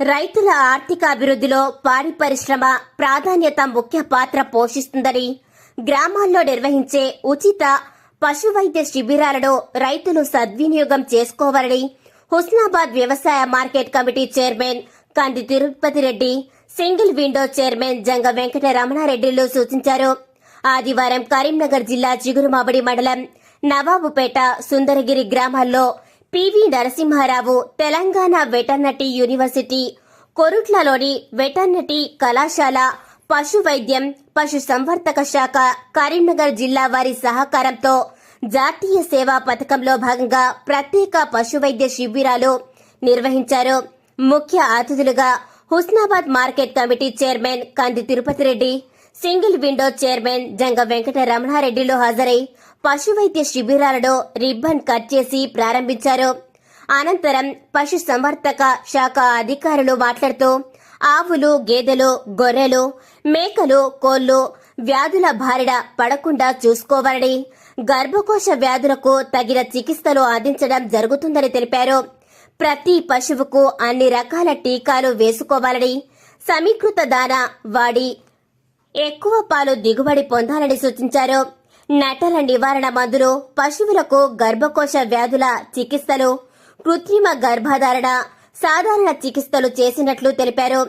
రైతుల ఆర్థిక అభివృద్ధిలో పాడి పరిశ్రమ ప్రాధాన్యత ముఖ్య పాత్ర పోషిస్తుందని గ్రామాల్లో నిర్వహించే ఉచిత పశు వైద్య శిబిరాలను రైతులు సద్వినియోగం చేసుకోవాలని హుస్నాబాద్ వ్యవసాయ market committee chairman Kandi Tirupati Reddy single window chairman Janga Venkata రమణారెడ్డిలు సూచించారు. ఆదివారం కరీంనగర్ జిల్లా చిగురుమాబడి మండలం నవాబుపేట సుందరగిరి గ్రామాల్లో P V Narasimha Rao Telangana veterinary university కొరుట్లలోని veterinary కళాశాల పశు వైద్యం పశు సంవర్ధక శాఖ కరీంనగర్ జిల్లా వారి సహకారంతో జాతీయ సేవా పథకంలో భాగంగా ప్రత్యేక పశు వైద్య శిబిరాలు నిర్వహించారు. ముఖ్య అతిథులుగా Husnabad market committee chairman Kandi Tirupati Reddy single window chairman Janga Venkata రమణారెడ్డిలో హాజరై పశు వైద్య శిబిరాలలో రిబ్బన్ కట్ చేసి ప్రారంభించారు. అనంతరం పశు సంవర్ధక శాఖ అధికారులు మాట్లాడుతూ ఆవులు గేదెలు గొర్రెలు మేకలు కోళ్ళు వ్యాధుల బారిన పడకుండా చూసుకోవాలని గర్భకోశ వ్యాధులకు తగిన చికిత్సలు అందించడం జరుగుతుందని తెలిపారు. ప్రతి పశువుకు అన్ని రకాల టీకాలు వేసుకోవాలని సమీకృత దాన వాడి ఎక్కువ పాలు దిగుబడి పొందాలని సూచించారు. నటల నివారణ మందులు పశువులకు గర్భకోశ వ్యాధుల చికిత్సలు కృత్రిమ గర్భధారణ సాధారణ చికిత్సలు చేసినట్లు తెలిపారు.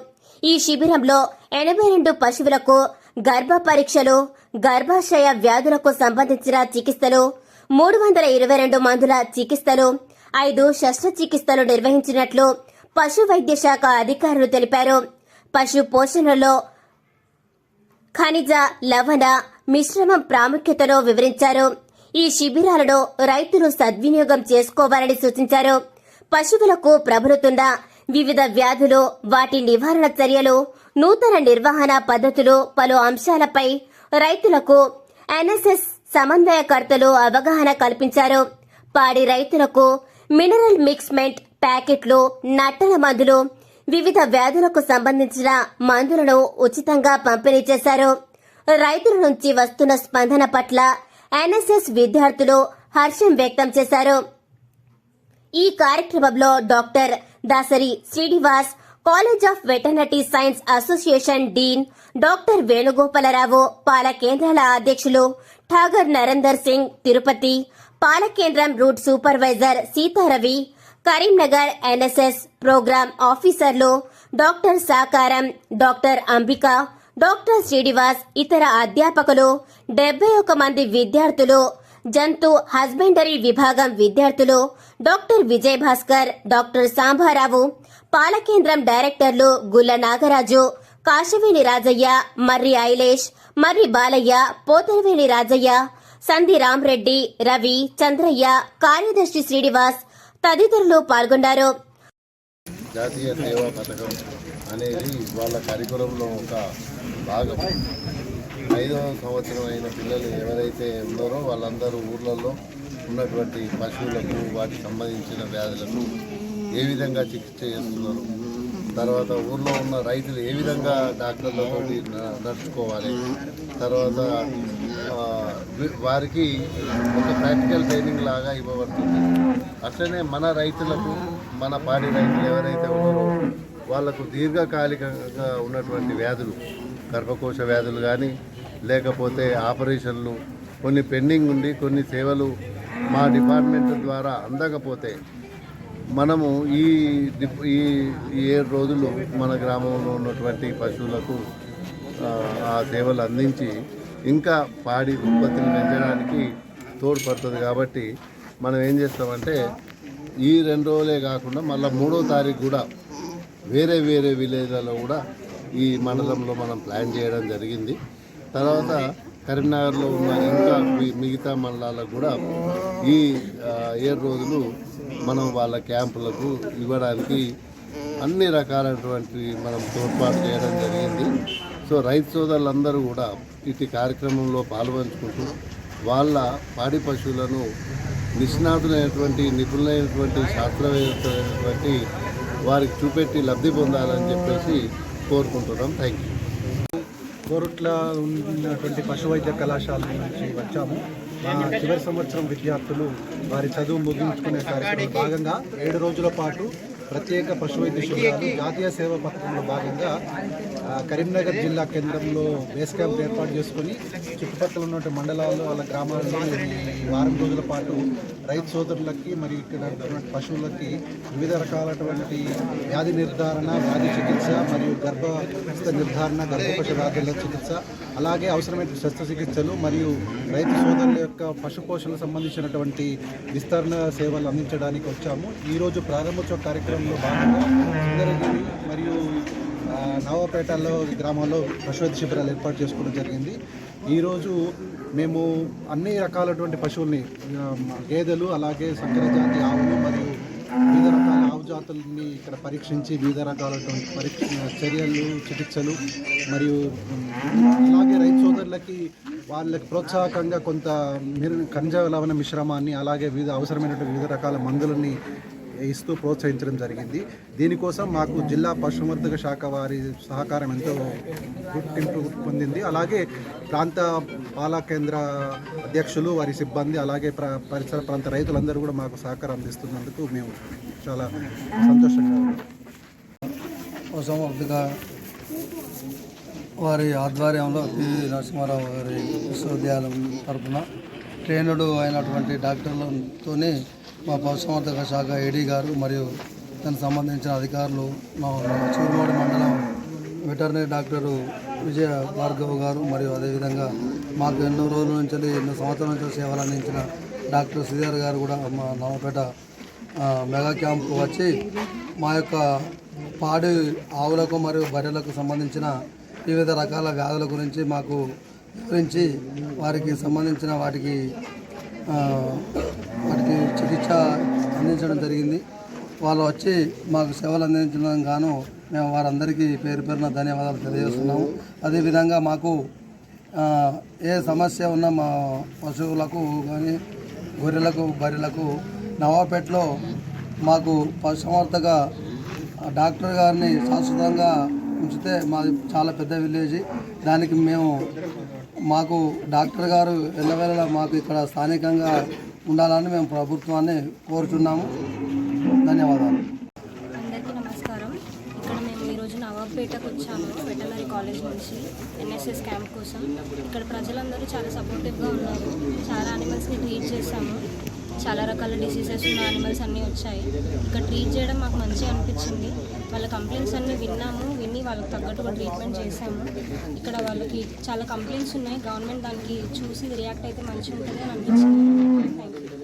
ఈ శిబిరంలో ఎనభై రెండు పశువులకు గర్భ పరీక్షలు గర్భాశయ వ్యాధులకు సంబంధించిన చికిత్సలు మూడు వందల ఇరవై రెండు మందుల చికిత్సలు ఐదు శస్త్రచికిత్సలు నిర్వహించినట్లు పశు వైద్య శాఖ అధికారులు తెలిపారు. పశు పోషణలో ఖనిజ లవణ మిశ్రమం ప్రాముఖ్యతను వివరించారు. ఈ శిబిరాలను రైతులు సద్వినియోగం చేసుకోవాలని సూచించారు. పశువులకు ప్రబలుతున్న వివిధ వ్యాధులు వాటి నివారణ చర్యలు నూతన నిర్వహణ పద్ధతులు పలు అంశాలపై రైతులకు ఎన్ఎస్ఎస్ సమన్వయకర్తలు అవగాహన కల్పించారు. పాడి రైతులకు మినరల్ మిక్స్మెంట్ ప్యాకెట్లు నట్టల మందులు వివిధ వ్యాధులకు సంబంధించిన మందులను ఉచితంగా పంపిణీ చేశారు. రైతుల నుంచి వస్తున్న స్పందన పట్ల ఎన్ఎస్ఎస్ విద్యార్థులు హర్షం వ్యక్తం చేశారు. ఈ కార్యక్రమంలో doctor Dasari Srinivas college of veterinary science association dean doctor Venugopala Rao పాల కేంద్రాల అధ్యక్షులు ఠాగర్ నరేందర్ సింగ్ తిరుపతి పాల కేంద్రం route supervisor Seetharavi Karimnagar NSS program ఆఫీసర్లు doctor Sakaram doctor Ambika doctor Srinivas ఇతర అధ్యాపకులు డెబ్బై ఒక మంది విద్యార్థులు జంతు హస్బెండరీ విభాగం విద్యార్థులు డాక్టర్ విజయ్ భాస్కర్ డాక్టర్ సాంబారావు పాలకేంద్రం డైరెక్టర్లు గుల్ల నాగరాజు కాశవేణి రాజయ్య మర్రి ఐలేష్ మర్రి బాలయ్య పోతరవేణి రాజయ్య సంధి రామ్రెడ్డి రవి చంద్రయ్య కార్యదర్శి శ్రీనివాస్ తదితరులు పాల్గొన్నారు జాతీయ సేవా పథకం అనేది వాళ్ళ కరికులంలో ఒక భాగం. ఐదవ సంవత్సరం అయిన పిల్లలు ఎవరైతే ఉన్నారో వాళ్ళందరూ ఊర్లలో ఉన్నటువంటి పశువులకు వాటికి సంబంధించిన వ్యాధులకు ఏ విధంగా చికిత్స చేస్తున్నారు? తర్వాత ఊర్లో ఉన్న రైతులు ఏ విధంగా డాక్టర్లతో నడుచుకోవాలి? తర్వాత వారికి ఒక ప్రాక్టికల్ ట్రైనింగ్ లాగా ఇవ్వబడుతుంది. అట్లనే మన రైతులకు మన పాడి రైతులు ఎవరైతే ఉన్నారో వాళ్ళకు దీర్ఘకాలికంగా ఉన్నటువంటి వ్యాధులు గర్భకోశ వ్యాధులు కానీ లేకపోతే ఆపరేషన్లు కొన్ని పెండింగ్ ఉండి కొన్ని సేవలు మా డిపార్ట్మెంట్ ద్వారా అందకపోతే మనము ఈ డిప్- ఈ ఈ ఏడు రోజులు మన గ్రామంలో ఉన్నటువంటి పశువులకు ఆ సేవలు అందించి ఇంకా పాడి ఉత్పత్తిని పెంచడానికి తోడ్పడుతుంది కాబట్టి మనం ఏం చేస్తామంటే ఈ రెండు రోజులే కాకుండా మళ్ళీ మూడో తారీఖు కూడా వేరే వేరే విలేజ్లలో కూడా ఈ మండలంలో మనం ప్లాన్ చేయడం జరిగింది. తర్వాత కరీంనగర్లో ఉన్న ఇంకా మిగతా మండలాలకు కూడా ఈ ఏడు రోజులు మనం వాళ్ళ క్యాంపులకు ఇవ్వడానికి అన్ని రకాలైనటువంటి మనం తోడ్పాటు చేయడం జరిగింది. సో రైతు సోదరులందరూ కూడా ఇటు కార్యక్రమంలో పాల్పంచుకుంటూ వాళ్ళ పాడి పశువులను నిష్ణాతులైనటువంటి నిపుణులైనటువంటి శాస్త్రవేత్తలైనటువంటి వారికి చూపెట్టి లబ్ధి పొందాలని చెప్పేసి కోరుకుంటున్నాం. థ్యాంక్ యూ కోరుట్ల ఉన్నటువంటి పశు వైద్య కళాశాల నుంచి వచ్చాము. మా చివరి సంవత్సరం విద్యార్థులు వారి చదువు ముగించుకునే కార్యక్రమం భాగంగా ఏడు రోజుల పాటు ప్రత్యేక పశు వైద్య జాతీయ సేవ పథకంలో భాగంగా కరీంనగర్ జిల్లా కేంద్రంలో బేస్ క్యాంప్ ఏర్పాటు చేసుకొని చుట్టుపక్కల ఉన్నటువంటి మండలాల్లో వాళ్ళ గ్రామాల్లో ఈ వారం రోజుల పాటు రైతు సోదరులకి మరియు ఇక్కడ పశువులకి వివిధ రకాలటువంటి వ్యాధి నిర్ధారణ వ్యాధి చికిత్స మరియు గర్భస్థ నిర్ధారణ గర్భకోశ వ్యాధుల చికిత్స అలాగే అవసరమైన శస్త్రచికిత్సలు మరియు రైతు సోదరుల యొక్క పశుపోషణకు సంబంధించినటువంటి విస్తరణ సేవలు అందించడానికి వచ్చాము. ఈరోజు ప్రారంభోత్సవ కార్యక్రమంలో భాగంగా సుందరగిరి మరియు నవాపేటలో గ్రామాల్లో పశువైద్య శిబిరాలు ఏర్పాటు చేసుకోవడం జరిగింది. ఈరోజు మేము అన్ని రకాలటువంటి పశువుల్ని గేదెలు అలాగే సంకరజాతి ఆవులు మరియు వివిధ రకాల ఆవు జాతులని ఇక్కడ పరీక్షించి వివిధ రకాలటువంటి పరీక్ష చర్యలు చికిత్సలు మరియు అలాగే రైతు సోదరులకి వాళ్ళకి ప్రోత్సాహకంగా కొంత మిర- ఖనిజ లవణ మిశ్రమాన్ని అలాగే వివిధ అవసరమైనటువంటి వివిధ రకాల మందులని ఇస్తూ ప్రోత్సహించడం జరిగింది. దీనికోసం మాకు జిల్లా పశుసంవర్ధక శాఖ వారి సహకారం ఎంతో గుర్తింపు పొందింది. అలాగే ప్రాంత పాలక కేంద్ర అధ్యక్షులు వారి సిబ్బంది అలాగే పరిసర ప్రాంత రైతులందరూ కూడా మాకు సహకారం అందిస్తున్నందుకు మేము చాలా సంతోషంగా ఉన్నాం. వారి ఆధ్వర్యంలో పివి నరసింహారావు గారి విశ్వవిద్యాలయం తరఫున ట్రైనుడు అయినటువంటి డాక్టర్లతోనే మా పశుసంవర్ధక శాఖ ఏడీ గారు మరియు దానికి సంబంధించిన అధికారులు మా చిరుమూడి మండలం వెటర్నరీ డాక్టరు విజయ భార్గవ్ గారు మరియు అదేవిధంగా మాకు ఎన్నో రోజుల నుంచి ఎన్నో సంవత్సరాల నుంచి సేవలు అందించిన డాక్టర్ శ్రీధర్ గారు కూడా మా నవపేట మెగా క్యాంప్కు వచ్చి మా యొక్క పాడి ఆవులకు మరియు బర్రెలకు సంబంధించిన వివిధ రకాల వ్యాధుల గురించి మాకు వివరించి వారికి సంబంధించిన వాటికి వాటికి చికిత్స అందించడం జరిగింది. వాళ్ళు వచ్చి మాకు సేవలు అందించడం గాను మేము వారందరికీ పేరు పేరున ధన్యవాదాలు తెలియజేస్తున్నాము. అదేవిధంగా మాకు ఏ సమస్య ఉన్న మా పశువులకు కానీ గొర్రెలకు బర్రెలకు నవాపేటలో మాకు పశుసంవర్ధక డాక్టర్ గారిని శాశ్వతంగా ఉంచితే మాది చాలా పెద్ద విలేజ్. దానికి మేము మాకు డాక్టర్ గారు ఎల్లవేళలా మాకు ఇక్కడ స్థానికంగా ఉండాలని మేము ప్రభుత్వాన్ని కోరుతున్నాము ధన్యవాదాలు. అందరికీ నమస్కారం. ఇక్కడ మేము ఈరోజు నవాబ్పేటకు వచ్చాము వెటనరీ కాలేజ్ నుంచి ఎన్ఎస్ఎస్ క్యాంప్ కోసం. ఇక్కడ ప్రజలందరూ చాలా సపోర్టివ్గా ఉన్నారు. చాలా యానిమల్స్ని ట్రీట్ చేశాము. చాలా రకాల డిసీజెస్ ఉన్న యానిమల్స్ అన్నీ వచ్చాయి. ఇక్కడ ట్రీట్ చేయడం మాకు మంచిగా అనిపించింది. వాళ్ళ కంప్లైంట్స్ అన్నీ విన్నాము విని వాళ్ళకి తగ్గట్టుగా ట్రీట్మెంట్ చేశాము. ఇక్కడ వాళ్ళకి చాలా కంప్లైంట్స్ ఉన్నాయి. గవర్నమెంట్ దానికి చూసి రియాక్ట్ అయితే మంచిగా ఉంటుంది అని అనిపించింది. Thank you